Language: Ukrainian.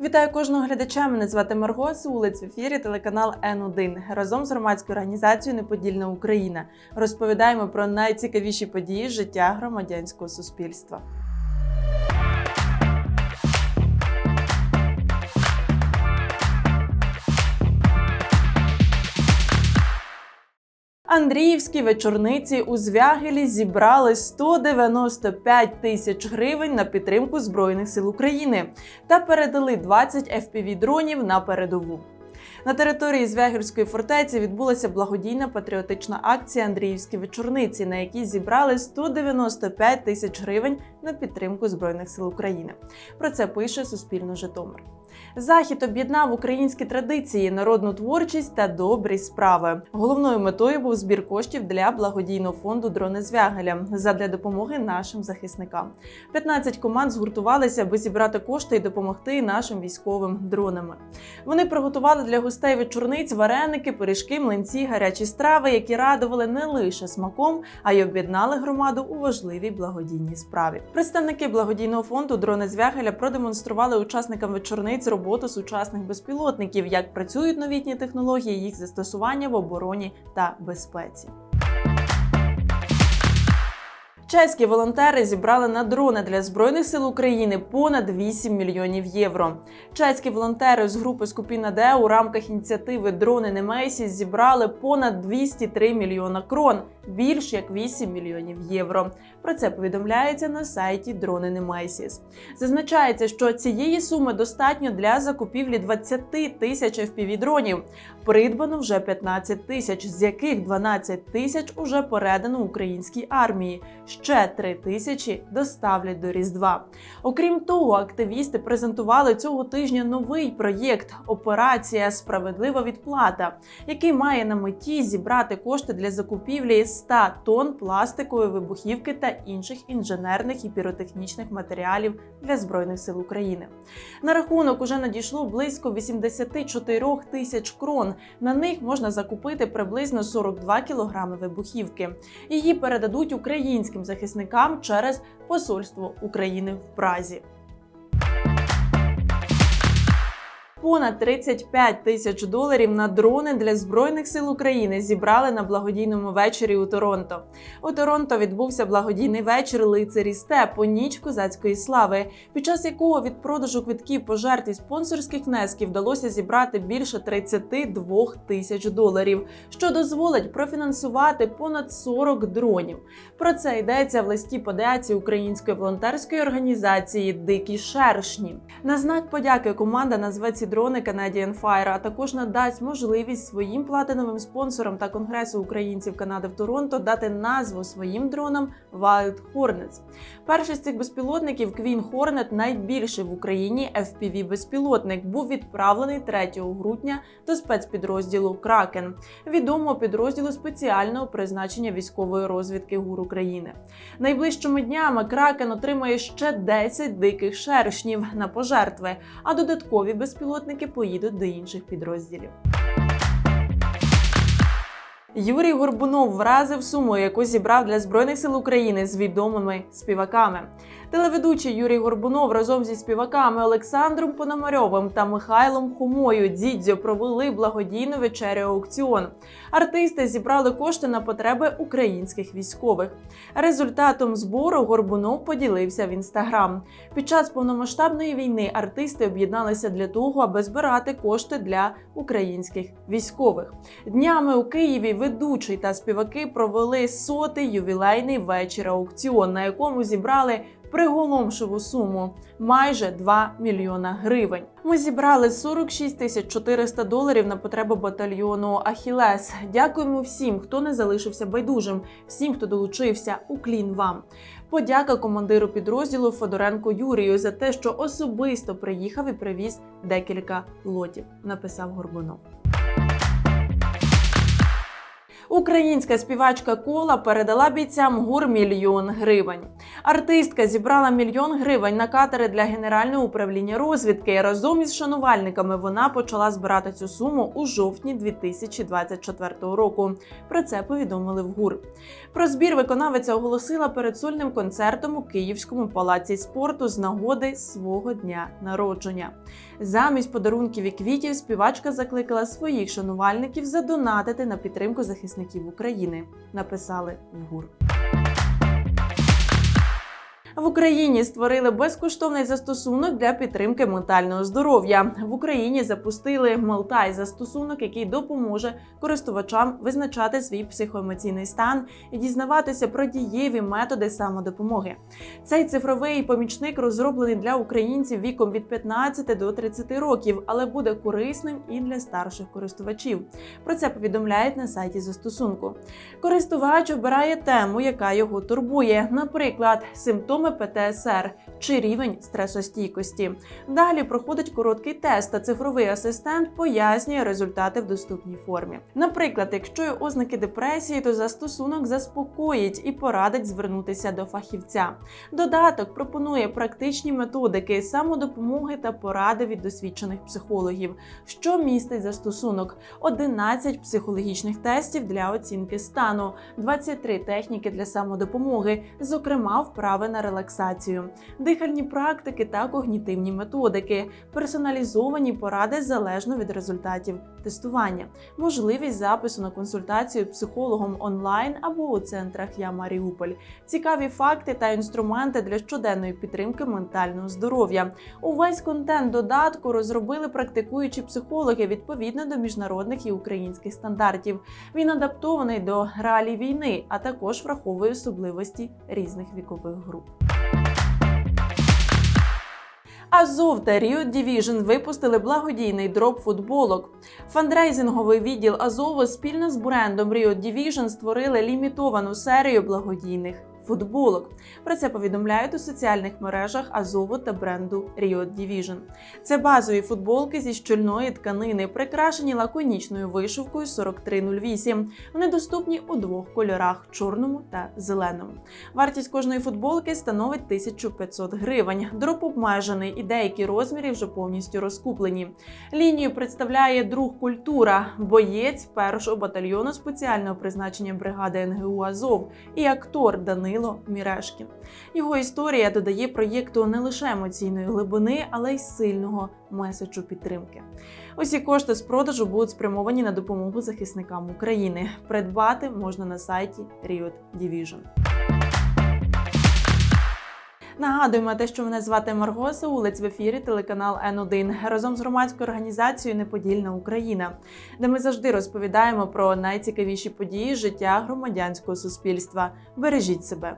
Вітаю кожного глядача. Мене звати Марго Сулиць в ефірі телеканал Н1. Разом з громадською організацією Неподільна Україна розповідаємо про найцікавіші події життя громадянського суспільства. Андріївські вечорниці у Звягелі зібрали 195 тисяч гривень на підтримку Збройних сил України та передали 20 FPV-дронів на передову. На території Звягельської фортеці відбулася благодійна патріотична акція Андріївські вечорниці, на якій зібрали 195 тисяч гривень на підтримку Збройних сил України. Про це пише Суспільно Житомир. Захід об'єднав українські традиції, народну творчість та добрі справи. Головною метою був збір коштів для благодійного фонду Дрони Звягеля задля допомоги нашим захисникам. 15 команд згуртувалися, аби зібрати кошти і допомогти нашим військовим дронами. Вони приготували для гостей вечорниць вареники, пиріжки, млинці, гарячі страви, які радували не лише смаком, а й об'єднали громаду у важливій благодійній справі. Представники благодійного фонду Дрони Звягеля продемонстрували учасникам вечорниць роботу сучасних безпілотників, як працюють новітні технології, їх застосування в обороні та безпеці. Чеські волонтери зібрали на дрони для збройних сил України понад 8 мільйонів євро. Чеські волонтери з групи Скупіна Де у рамках ініціативи Дрони Немейсі зібрали понад 203 мільйона крон, більш як 8 мільйонів євро. Про це повідомляється на сайті Дрони Немейсіс. Зазначається, що цієї суми достатньо для закупівлі 20 тисяч FPV-дронів. Придбано вже 15 тисяч, з яких 12 тисяч уже передано українській армії. Ще 3 тисячі доставлять до Різдва. Окрім того, активісти презентували цього тижня новий проєкт Операція Справедлива відплата, який має на меті зібрати кошти для закупівлі 100 тонн пластикової вибухівки та інших інженерних і піротехнічних матеріалів для збройних сил України. На рахунок уже надійшло близько 84 тисяч крон. На них можна закупити приблизно 42 кілограми вибухівки. Її передадуть українським захисникам через посольство України в Празі. Понад 35 тисяч доларів на дрони для збройних сил України зібрали на благодійному вечорі у Торонто. У Торонто відбувся благодійний вечір лицарі степу ніч козацької слави, під час якого від продажу квитків пожертв і спонсорських внесків вдалося зібрати більше 32 тисяч доларів, що дозволить профінансувати понад 40 дронів. Про це йдеться в листі подяці української волонтерської організації Дикі шершні. На знак подяки команда назве ці дрони Canadian Fire, а також надасть можливість своїм платиновим спонсорам та конгресу українців Канади в Торонто дати назву своїм дронам Wild Hornets. Перший з цих безпілотників Queen Hornet, найбільший в Україні fpv безпілотник, був відправлений 3 грудня до спецпідрозділу Кракен, відомого підрозділу спеціального призначення військової розвідки ГУР України. Найближчими днями Кракен отримає ще 10 диких шершнів на пожертви, а додаткові безпілотники поїдуть до інших підрозділів. Юрій Горбунов вразив суму, яку зібрав для збройних сил України з відомими співаками. Телеведучий Юрій Горбунов разом зі співаками Олександром Пономарьовим та Михайлом Хумою Дідзьо провели благодійну вечерю аукціон. Артисти зібрали кошти на потреби українських військових. Результатом збору Горбунов поділився в інстаграм. Під час повномасштабної війни артисти об'єдналися для того, аби збирати кошти для українських військових. Днями у Києві ведучий та співаки провели сотий ювілейний вечір аукціон, на якому зібрали приголомшиву суму майже 2 мільйона гривень. Ми зібрали 46 тисяч 400 доларів на потреби батальйону Ахілес. Дякуємо всім, хто не залишився байдужим, всім, хто долучився. Уклін вам. Подяка командиру підрозділу Федоренко Юрію за те, що особисто приїхав і привіз декілька лотів. Написав Горбунов. Українська співачка Кола передала бійцям гур мільйон гривень. Артистка зібрала мільйон гривень на катери для Генерального управління розвідки. Разом із шанувальниками вона почала збирати цю суму у жовтні 2024 року. Про це повідомили в ГУР. Про збір виконавиця оголосила перед сольним концертом у Київському палаці спорту з нагоди свого дня народження. Замість подарунків і квітів співачка закликала своїх шанувальників задонатити на підтримку захисників України. Написали в ГУР. В Україні створили безкоштовний застосунок для підтримки ментального здоров'я. В Україні запустили Мелтай застосунок, який допоможе користувачам визначати свій психоемоційний стан і дізнаватися про дієві методи самодопомоги. Цей цифровий помічник розроблений для українців віком від 15 до 30 років, але буде корисним і для старших користувачів. Про це повідомляють на сайті застосунку. Користувач обирає тему, яка його турбує, наприклад, симптоми ПТСР чи рівень стресостійкості. Далі проходить короткий тест, та цифровий асистент пояснює результати в доступній формі. Наприклад, якщо є ознаки депресії, то застосунок заспокоїть і порадить звернутися до фахівця. Додаток пропонує практичні методики самодопомоги та поради від досвідчених психологів, що містить застосунок, 11 психологічних тестів для оцінки стану, 23 техніки для самодопомоги, зокрема вправи на релаксацію, дихальні практики та когнітивні методики, персоналізовані поради залежно від результатів тестування, можливість запису на консультацію психологом онлайн або у центрах Я Маріуполь, цікаві факти та інструменти для щоденної підтримки ментального здоров'я. Увесь контент додатку розробили практикуючі психологи відповідно до міжнародних і українських стандартів. Він адаптований до реалій війни, а також враховує особливості різних вікових груп. Азов та Riot Division випустили благодійний дроп футболок. Фандрейзинговий відділ Азову спільно з брендом Riot Division створили лімітовану серію благодійних футболок. Про це повідомляють у соціальних мережах Азову та бренду Riot Division. Це базові футболки зі щільної тканини, прикрашені лаконічною вишивкою 4308. Вони доступні у двох кольорах чорному та зеленому. Вартість кожної футболки становить 1500 гривень. Дроп обмежений і деякі розміри вже повністю розкуплені. Лінію представляє друг культура, боєць першого батальйону спеціального призначення бригади НГУ Азов і актор Данило Мірешкін. Його історія додає проєкту не лише емоційної глибини, але й сильного меседжу підтримки. Усі кошти з продажу будуть спрямовані на допомогу захисникам України. Придбати можна на сайті Riot Division. Нагадуємо те, що мене звати Марго Саулець в ефірі телеканал Н1 разом з громадською організацією Неподільна Україна, де ми завжди розповідаємо про найцікавіші події життя громадянського суспільства. Бережіть себе.